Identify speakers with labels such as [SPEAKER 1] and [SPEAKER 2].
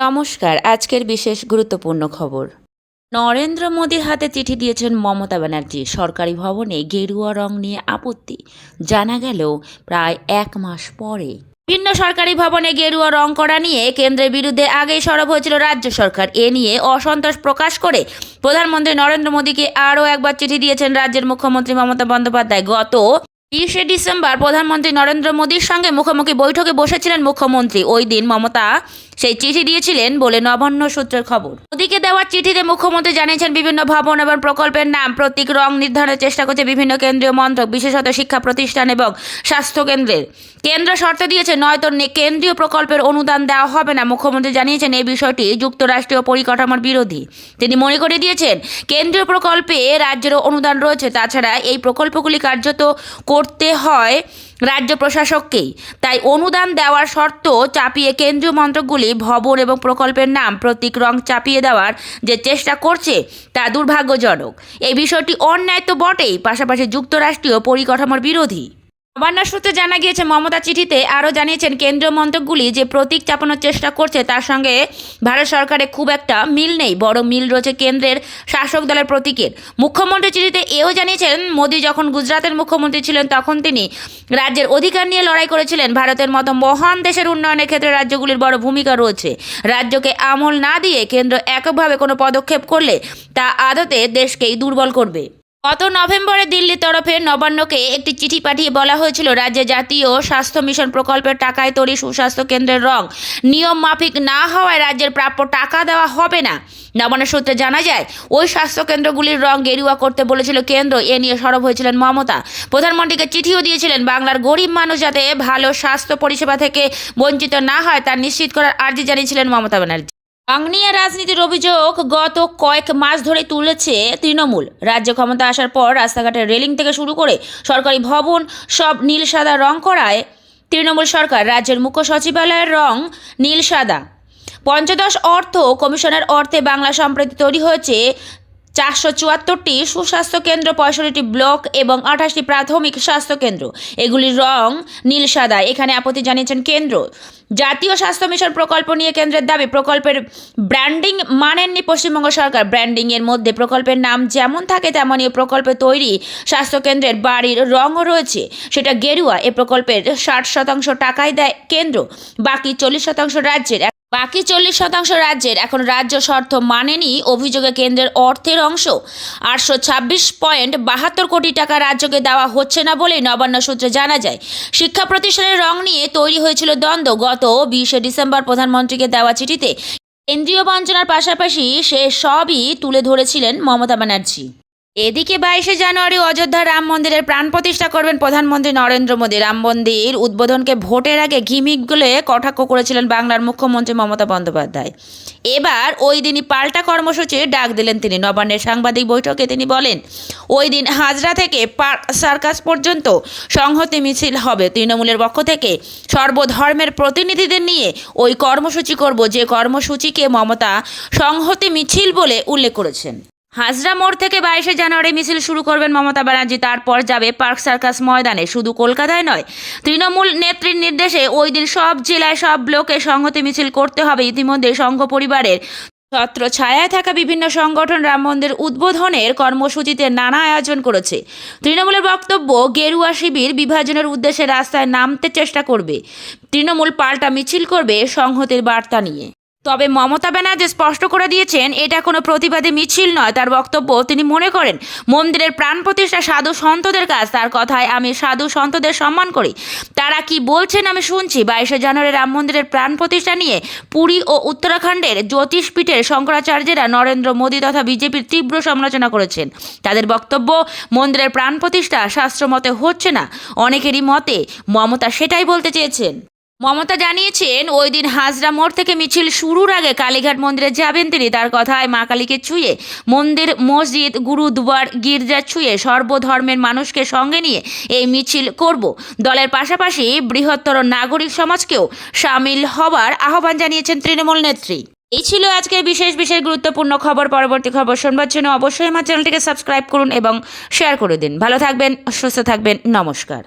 [SPEAKER 1] নমস্কার, আজকের বিশেষ গুরুত্বপূর্ণ খবর। নরেন্দ্র মোদীর হাতে চিঠি দিয়েছেন মমতা ব্যানার্জি। সরকারি ভবনে গেরুয়া রং নিয়ে আপত্তি। জানা গেল, প্রায় এক মাস পরে। ভিন্ন সরকারি ভবনে গেরুয়া রং করা নিয়ে কেন্দ্রের বিরুদ্ধে আগেই সরব হয়েছিল রাজ্য সরকার। এ নিয়ে অসন্তোষ প্রকাশ করে প্রধানমন্ত্রী নরেন্দ্র মোদীকে আরও একবার চিঠি দিয়েছেন রাজ্যের মুখ্যমন্ত্রী মমতা বন্দ্যোপাধ্যায়। গত বিশে ডিসেম্বর প্রধানমন্ত্রী নরেন্দ্র মোদীর সঙ্গে মুখোমুখি বৈঠকে বসেছিলেন মুখ্যমন্ত্রী। ওই দিন মমতা সেই চিঠি দিয়েছিলেন বলে নবান্ন সূত্রের খবর। মোদীকে দেওয়ার চিঠিতে মুখ্যমন্ত্রী জানিয়েছেন, বিভিন্ন ভবন এবং প্রকল্পের নাম, প্রতীক, রং নির্ধারণের চেষ্টা করছে বিভিন্ন কেন্দ্রীয় মন্ত্রক, বিশেষত শিক্ষা প্রতিষ্ঠান এবং স্বাস্থ্য কেন্দ্রের। কেন্দ্র শর্ত দিয়েছে, নয়তো কেন্দ্রীয় প্রকল্পের অনুদান দেওয়া হবে না। মুখ্যমন্ত্রী জানিয়েছেন, এই বিষয়টি যুক্তরাষ্ট্রীয় পরিকাঠামোর বিরোধী। তিনি মনে করে দিয়েছেন, কেন্দ্রীয় প্রকল্পে রাজ্যেরও অনুদান রয়েছে। তাছাড়া এই প্রকল্পগুলি কার্যত করতে হয় রাজ্য প্রশাসককেই। তাই অনুদান দেওয়ার শর্ত চাপিয়ে কেন্দ্রীয় মন্ত্রকগুলি ভবন এবং প্রকল্পের নাম প্রতীক রং চাপিয়ে দেওয়ার যে চেষ্টা করছে, তা দুর্ভাগ্যজনক। এই বিষয়টি অন্যায় তো বটেই, পাশাপাশি যুক্তরাষ্ট্রীয় পরিকাঠামোর বিরোধী। নবান্ন সূত্রে জানা গিয়েছে, মমতা চিঠিতে আরও জানিয়েছেন, কেন্দ্রীয় মন্ত্রকগুলি যে প্রতীক চাপানোর চেষ্টা করছে, তার সঙ্গে ভারত সরকারের খুব একটা মিল নেই বড় মিল রয়েছে কেন্দ্রের শাসক দলের প্রতীকের। মুখ্যমন্ত্রী চিঠিতে এও জানিয়েছেন, মোদী যখন গুজরাতের মুখ্যমন্ত্রী ছিলেন, তখন তিনি রাজ্যের অধিকার নিয়ে লড়াই করেছিলেন। ভারতের মতো মহান দেশের উন্নয়নের ক্ষেত্রে রাজ্যগুলির বড় ভূমিকা রয়েছে। রাজ্যকে আমল না দিয়ে কেন্দ্র এককভাবে কোনো পদক্ষেপ করলে তা আদতে দেশকেই দুর্বল করবে। গত নভেম্বরে দিল্লির তরফে নবান্নকে একটি চিঠি পাঠিয়ে বলা হয়েছিল, রাজ্যে জাতীয় স্বাস্থ্য মিশন প্রকল্পের টাকায় তৈরি সুস্বাস্থ্য কেন্দ্রের রং। নিয়ম মাফিক না হওয়ায় রাজ্যের প্রাপ্য টাকা দেওয়া হবে না। নবান্ন সূত্রে জানা যায়, ওই স্বাস্থ্য কেন্দ্রগুলির রং গেরুয়া করতে বলেছিল কেন্দ্র। এ নিয়ে সরব হয়েছিলেন মমতা। প্রধানমন্ত্রীকে চিঠিও দিয়েছিলেন, বাংলার গরিব মানুষ যাতে ভালো স্বাস্থ্য পরিষেবা থেকে বঞ্চিত না হয়, তা নিশ্চিত করার আর্জি জানিয়েছিলেন মমতা ব্যানার্জি। বাংনিয়া রাজনীতির অভিযোগ গত কয়েক মাস ধরে তুলেছে তৃণমূল। রাজ্য ক্ষমতা আসার পর রাস্তাঘাটের রেলিং থেকে শুরু করে সরকারি ভবন, সব নীল সাদা রং করায় তৃণমূল সরকার, রাজ্যের মুখ্য সচিবালয়ের রং নীল সাদা। পঞ্চদশ অর্থ কমিশনের অর্থে বাংলা সম্প্রতি তৈরি হয়েছে চারশো চুয়াত্তরটি সুস্বাস্থ্য কেন্দ্র, পঁয়ষট্টিটি ব্লক এবং আঠাশটি প্রাথমিক স্বাস্থ্য কেন্দ্র। এগুলির রং নীল সাদা। এখানে আপত্তি জানিয়েছেন কেন্দ্র। জাতীয় স্বাস্থ্য মিশন প্রকল্প নিয়ে কেন্দ্রের দাবি, প্রকল্পের ব্র্যান্ডিং মানেননি পশ্চিমবঙ্গ সরকার। ব্র্যান্ডিংয়ের মধ্যে প্রকল্পের নাম যেমন থাকে তেমনই প্রকল্পে তৈরি স্বাস্থ্যকেন্দ্রের বাড়ির রঙও রয়েছে। সেটা গেরুয়া। এ প্রকল্পের ষাট শতাংশ টাকাই দেয় কেন্দ্র। বাকি চল্লিশ শতাংশ রাজ্যের বাকি চল্লিশ শতাংশ রাজ্যের এখন রাজ্য শর্ত মানেনি অভিযোগে কেন্দ্রের অর্থের অংশ। আটশো ছাব্বিশ পয়েন্ট বাহাত্তর কোটি টাকা রাজ্যকে দেওয়া হচ্ছে না বলে নবান্ন সূত্রে জানা যায়। শিক্ষা প্রতিষ্ঠানের রং নিয়ে তৈরি হয়েছিল দ্বন্দ্ব। গত বিশে ডিসেম্বর প্রধানমন্ত্রীকে দেওয়া চিঠিতে কেন্দ্রীয় বঞ্চনার পাশাপাশি সে সবই তুলে ধরেছিলেন মমতা ব্যানার্জি। এদিকে বাইশে জানুয়ারি অযোধ্যা রাম মন্দিরের প্রাণ প্রতিষ্ঠা করবেন প্রধানমন্ত্রী নরেন্দ্র মোদী। রাম মন্দির উদ্বোধনকে ভোটের আগে ঘিমিক গুলে কটাক্ষ করেছিলেন বাংলার মুখ্যমন্ত্রী মমতা বন্দ্যোপাধ্যায়। এবার ওই দিনই পাল্টা কর্মসূচির ডাক দিলেন তিনি। নবান্নের সাংবাদিক বৈঠকে তিনি বলেন, ওই দিন হাজরা থেকে পার্ক সার্কাস পর্যন্ত সংহতি মিছিল হবে। তৃণমূলের পক্ষ থেকে সর্বধর্মের প্রতিনিধিদের নিয়ে ওই কর্মসূচি করব। যে কর্মসূচিকে মমতা সংহতি মিছিল বলে উল্লেখ করেছেন। হাজরা মোড় থেকে বাইশে জানুয়ারি মিছিল শুরু করবেন মমতা ব্যানার্জি। তারপর যাবে পার্ক সার্কাস ময়দানে। শুধু কলকাতায় নয়, তৃণমূল নেত্রীর নির্দেশে ওই দিন সব জেলায়, সব ব্লকে সংহতি মিছিল করতে হবে। ইতিমধ্যে সংঘ পরিবারের ছত্র ছায়ায় থাকা বিভিন্ন সংগঠন রাম মন্দির উদ্বোধনের কর্মসূচিতে নানা আয়োজন করেছে। তৃণমূলের বক্তব্য, গেরুয়া শিবির বিভাজনের উদ্দেশ্যে রাস্তায় নামতে চেষ্টা করবে। তৃণমূল পাল্টা মিছিল করবে সংহতির বার্তা নিয়ে। তবে মমতা ব্যানার্জি স্পষ্ট করে দিয়েছেন, এটা কোনো প্রতিবাদী মিছিল নয়, তার বক্তব্য তিনি মনে করেন। মন্দিরের প্রাণ প্রতিষ্ঠা সাধু সন্তদের কাজ, তার কথায় আমি সাধু সন্তদের সম্মান করি। তারা কি বলছেন আমি শুনছি, বাইশে জানুয়ারি রাম মন্দিরের প্রাণ প্রতিষ্ঠা নিয়ে পুরী ও উত্তরাখণ্ডের জ্যোতিষপীঠের শঙ্করাচার্যেরা নরেন্দ্র মোদী তথা বিজেপির তীব্র সমালোচনা করেছেন। তাদের বক্তব্য, মন্দিরের প্রাণ প্রতিষ্ঠা শাস্ত্রমতে হচ্ছে না। অনেকেরই মতে মমতা সেটাই বলতে চেয়েছেন। মমতা জানিয়েছেন, ওই দিন হাজরা মোড় থেকে মিছিল শুরুর আগে কালীঘাট মন্দিরে যাবেন তিনি। তার কথায় মা কালীকে ছুঁয়ে মন্দির, মসজিদ গুরুদুয়ার গির্জা ছুঁয়ে সর্বধর্মের মানুষকে সঙ্গে নিয়ে এই মিছিল করব। দলের পাশাপাশি বৃহত্তর নাগরিক সমাজকেও সামিল হবার আহ্বান জানিয়েছেন তৃণমূল নেত্রী। এই ছিল আজকের বিশেষ বিশেষ গুরুত্বপূর্ণ খবর। পরবর্তী খবর শুনবার জন্য অবশ্যই আমার চ্যানেলটিকে সাবস্ক্রাইব করুন এবং শেয়ার করে দিন। ভালো থাকবেন, সুস্থ থাকবেন। নমস্কার।